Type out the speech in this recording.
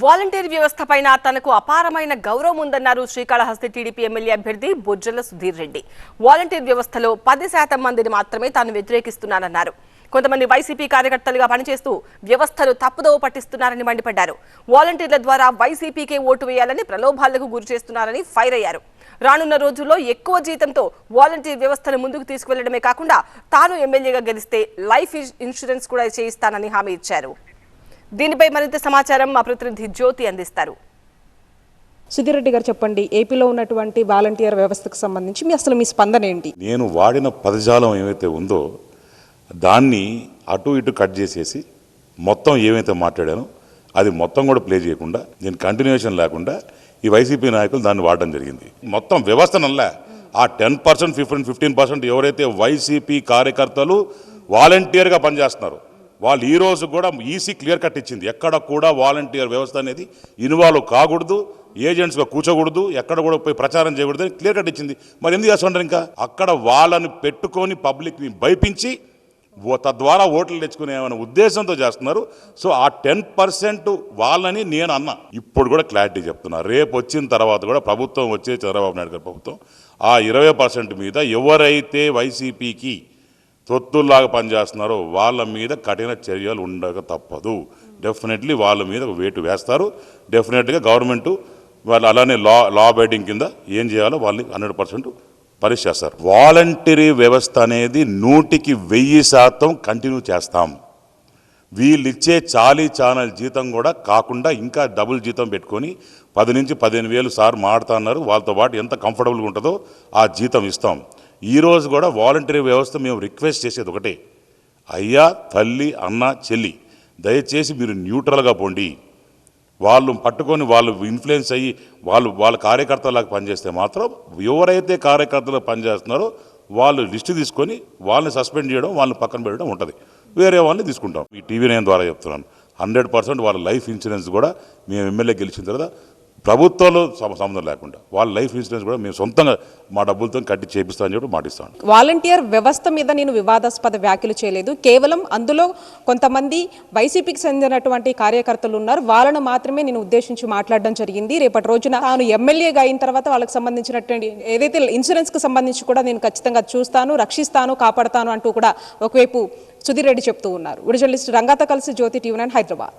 Volunteer వ్యవస్థపైన తనకు అపారమైన గౌరవం ఉందన్నారు శ్రీకాళహస్తి టీడీపీ ఎమ్మెల్యే అభ్యర్థి బొజ్జల సుధీర్ రెడ్డి. వాలంటీర్ వ్యవస్థలో పది శాతం మందిని మాత్రమే తాను వ్యతిరేకిస్తున్నానన్నారు. కొంతమంది వైసీపీ కార్యకర్తలుగా పనిచేస్తూ వ్యవస్థను తప్పుదోవ పట్టిస్తున్నారని మండిపడ్డారు. వాలంటీర్ల ద్వారా వైసీపీకే ఓటు వేయాలని ప్రలోభాలకు గురి చేస్తున్నారని ఫైర్ అయ్యారు. రానున్న రోజుల్లో ఎక్కువ జీతంతో వాలంటీర్ వ్యవస్థను ముందుకు తీసుకువెళ్ళడమే కాకుండా తాను ఎమ్మెల్యేగా గెలిస్తే లైఫ్ ఇన్సూరెన్స్ కూడా చేయిస్తానని హామీ ఇచ్చారు. దీనిపై మరింత సమాచారం మా ప్రతినిధి జ్యోతి అందిస్తారు. సుధీర్ రెడ్డి గారు చెప్పండి ఏపీలో ఉన్నటువంటి వాలంటీర్ వ్యవస్థకు సంబంధించి మీ అసలు మీ స్పందన ఏంటి? నేను వాడిన పదజాలం ఏమైతే ఉందో దాన్ని అటు ఇటు కట్ చేసేసి మొత్తం ఏమైతే మాట్లాడానో అది మొత్తం కూడా ప్లే చేయకుండా నేను కంటిన్యూషన్ లేకుండా ఈ వైసీపీ నాయకులు దాన్ని వాడడం జరిగింది. మొత్తం వ్యవస్థ నల్లా ఆ ten percent fifteen fifteen percent ఎవరైతే వైసీపీ కార్యకర్తలు వాలంటీర్గా పనిచేస్తున్నారు వాళ్ళు ఈరోజు కూడా ఈసీ క్లియర్ కట్ ఇచ్చింది. ఎక్కడ కూడా వాలంటీర్ వ్యవస్థ అనేది ఇన్వాల్వ్ కాకూడదు ఏజెంట్స్గా కూర్చోకూడదు ఎక్కడ కూడా పోయి ప్రచారం చేయకూడదు అని క్లియర్ కట్ ఇచ్చింది. మరి ఎందుకు చేస్తుంటారు ఇంకా? అక్కడ వాళ్ళని పెట్టుకొని పబ్లిక్ని భయపించి తద్వారా ఓట్లు తెచ్చుకునే అనే ఉద్దేశంతో చేస్తున్నారు. సో ఆ టెన్ పర్సెంట్ వాళ్ళని నేను అన్నా. ఇప్పుడు కూడా క్లారిటీ చెప్తున్నా. రేపు వచ్చిన తర్వాత కూడా ప్రభుత్వం వచ్చే చంద్రబాబు నాయుడు గారి ప్రభుత్వం ఆ ఇరవై పర్సెంట్ మీద ఎవరైతే వైసీపీకి తొత్తుల్లాగా పనిచేస్తున్నారో వాళ్ళ మీద కఠిన చర్యలు ఉండక తప్పదు. డెఫినెట్లీ వాళ్ళ మీద వేటు వేస్తారు. డెఫినెట్గా గవర్నమెంట్ వాళ్ళు అలానే లా లా బైటింగ్ కింద ఏం చేయాలో వాళ్ళని హండ్రెడ్ పర్సెంట్ పనిష్ చేస్తారు వాలంటరీ వ్యవస్థ అనేది నూటికి వెయ్యి శాతం కంటిన్యూ చేస్తాం. వీళ్ళిచ్చే చాలీ ఛానల్ జీతం కూడా కాకుండా ఇంకా డబుల్ జీతం పెట్టుకొని పది నుంచి పదిహేను వేలు సార్ మాడుతున్నారు వాళ్ళతో పాటు ఎంత కంఫర్టబుల్గా ఉంటుందో ఆ జీతం ఇస్తాం. ఈరోజు కూడా వాలంటరీ వ్యవస్థ మేము రిక్వెస్ట్ చేసేది ఒకటే. అయ్యా తల్లి అన్న చెల్లి దయచేసి మీరు న్యూట్రల్గా పోండి. వాళ్ళు పట్టుకొని వాళ్ళు ఇన్ఫ్లుయెన్స్ అయ్యి వాళ్ళు వాళ్ళ కార్యకర్తలాగా పనిచేస్తే మాత్రం ఎవరైతే కార్యకర్తలు పనిచేస్తున్నారో వాళ్ళు లిస్టు తీసుకొని వాళ్ళని సస్పెండ్ చేయడం వాళ్ళని పక్కన పెట్టడం ఉంటుంది. వేరే వాళ్ళని తీసుకుంటాం. ఈ టీవీ నైన్ ద్వారా చెప్తున్నాను. హండ్రెడ్ పర్సెంట్ వాళ్ళ లైఫ్ ఇన్సూరెన్స్ కూడా మేము ఎమ్మెల్యే గెలిచిన తర్వాత ప్రభుత్వంలో సంబంధం లేకుండా వాళ్ళ లైఫ్ ఇన్సూరెన్స్ కూడా మేము సొంతంగా మా డబ్బులతో కట్టి చేపిస్తామని చెప్పి మాటిస్తాను వాలంటీర్ వ్యవస్థ మీద నేను వివాదాస్పద వ్యాఖ్యలు చేయలేదు. కేవలం అందులో కొంతమంది వైసీపీకి చెందినటువంటి కార్యకర్తలు ఉన్నారు. వాళ్ళను మాత్రమే నేను ఉద్దేశించి మాట్లాడడం జరిగింది. రేపటి రోజున తాను ఎమ్మెల్యేగా అయిన తర్వాత వాళ్ళకి సంబంధించినటువంటి ఏదైతే ఇన్సూరెన్స్కి సంబంధించి కూడా నేను ఖచ్చితంగా చూస్తాను రక్షిస్తాను కాపాడతాను అంటూ కూడా ఒకవైపు సుధీర్ రెడ్డి చెప్తూ ఉన్నారు. విడుదలిస్ట్ రంగాతో కలిసి జ్యోతి టీవీ నైన్ హైదరాబాద్.